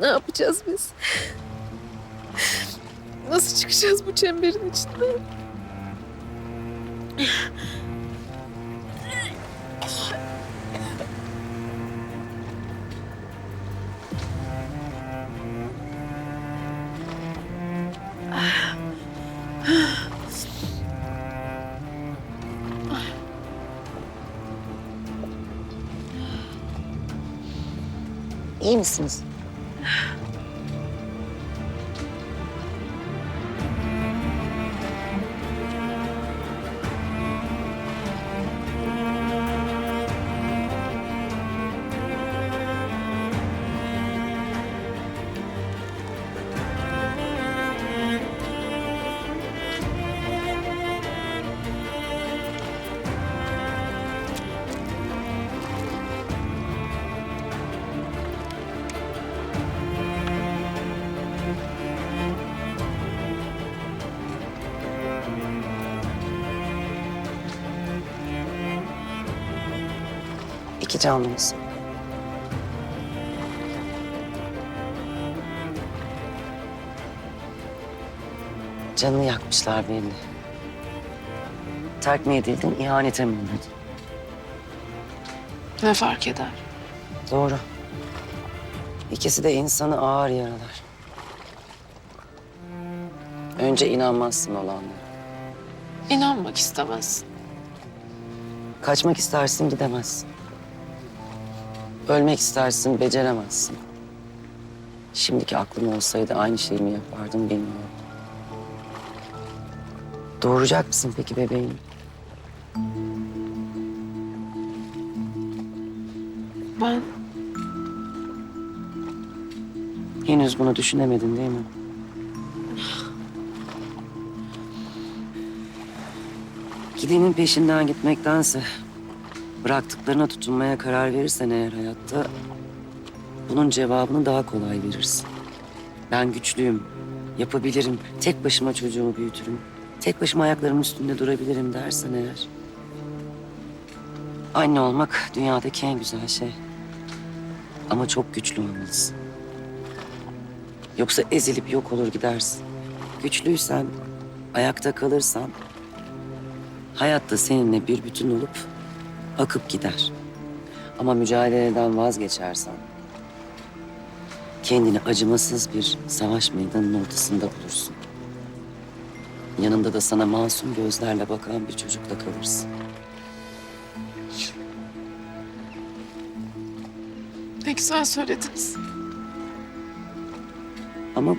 ne yapacağız biz? Nasıl çıkacağız bu çemberin içinden? İyi misiniz? İki canlımız. Canını yakmışlar belli. Terk mi edildin, ihanete mi uğradın? Ne fark eder? Doğru. İkisi de insanı ağır yaralar. Önce inanmazsın olanlara. İnanmak istemezsin. Kaçmak istersin gidemezsin. Ölmek istersin beceremezsin. Şimdiki aklım olsaydı aynı şeyi mi yapardım bilmiyorum. Doğuracak mısın peki bebeğini? Ben Henüz bunu düşünemedin değil mi? Gidenin peşinden gitmektense bıraktıklarına tutunmaya karar verirsen eğer hayatta bunun cevabını daha kolay verirsin. Ben güçlüyüm, yapabilirim, tek başıma çocuğumu büyütürüm, tek başıma ayaklarımın üstünde durabilirim dersen eğer. Anne olmak dünyadaki en güzel şey. Ama çok güçlü olmalısın. Yoksa ezilip yok olur gidersin. Güçlüysen, ayakta kalırsan... ...hayatta seninle bir bütün olup akıp gider. Ama mücadeleden vazgeçersen... ...kendini acımasız bir savaş meydanının ortasında bulursun. Yanında da sana masum gözlerle bakan bir çocukla kalırsın. ne güzel söylediniz. Ama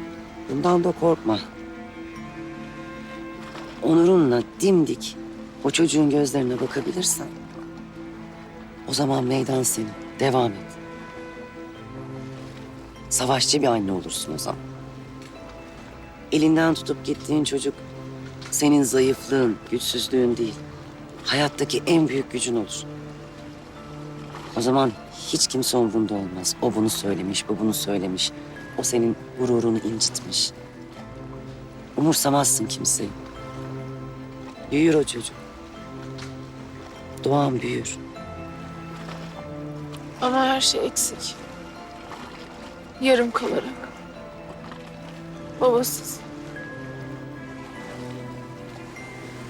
bundan da korkma. Onurunla dimdik o çocuğun gözlerine bakabilirsen... ...o zaman meydan senin. Devam et. Savaşçı bir anne olursun o zaman. Elinden tutup gittiğin çocuk... ...senin zayıflığın, güçsüzlüğün değil. Hayattaki en büyük gücün olur. O zaman hiç kimse umrunda olmaz. O bunu söylemiş, bu bunu söylemiş. O senin gururunu incitmiş. Umursamazsın kimseyi. Büyür o çocuk. Doğan büyür. Ama her şey eksik. Yarım kalarak. Babasız.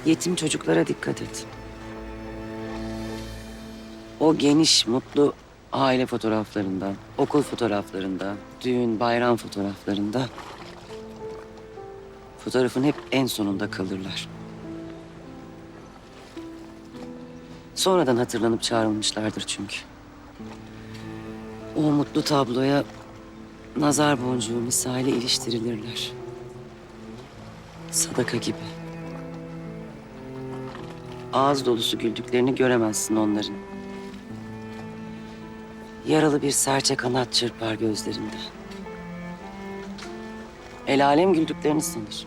Yetim çocuklara dikkat et. O geniş, mutlu aile fotoğraflarında, okul fotoğraflarında, düğün, bayram fotoğraflarında fotoğrafın hep en sonunda kalırlar. Sonradan hatırlanıp çağrılmışlardır çünkü. O mutlu tabloya nazar boncuğu misali iliştirilirler. Sadaka gibi. Ağız dolusu güldüklerini göremezsin onların. Yaralı bir serçe kanat çırpar gözlerinde. El alem güldüklerini sanır.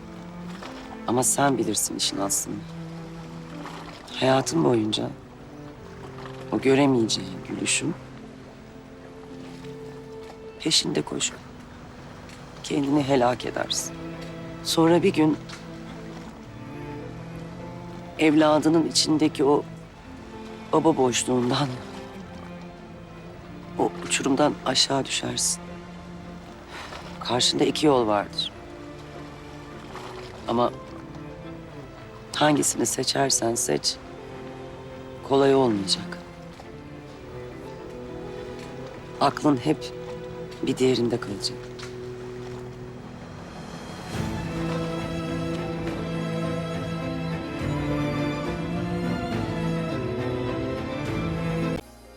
Ama sen bilirsin işin aslını. Hayatın boyunca o göremeyeceğin gülüşün peşinde koşup kendini helak edersin. Sonra bir gün evladının içindeki o baba boşluğundan o uçurumdan aşağı düşersin. Karşında iki yol vardır. Ama hangisini seçersen seç kolay olmayacak. Aklın hep bir diğerinde kalacak.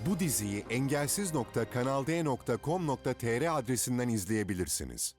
Bu diziyi engelsiz.kanalde.com.tr adresinden izleyebilirsiniz.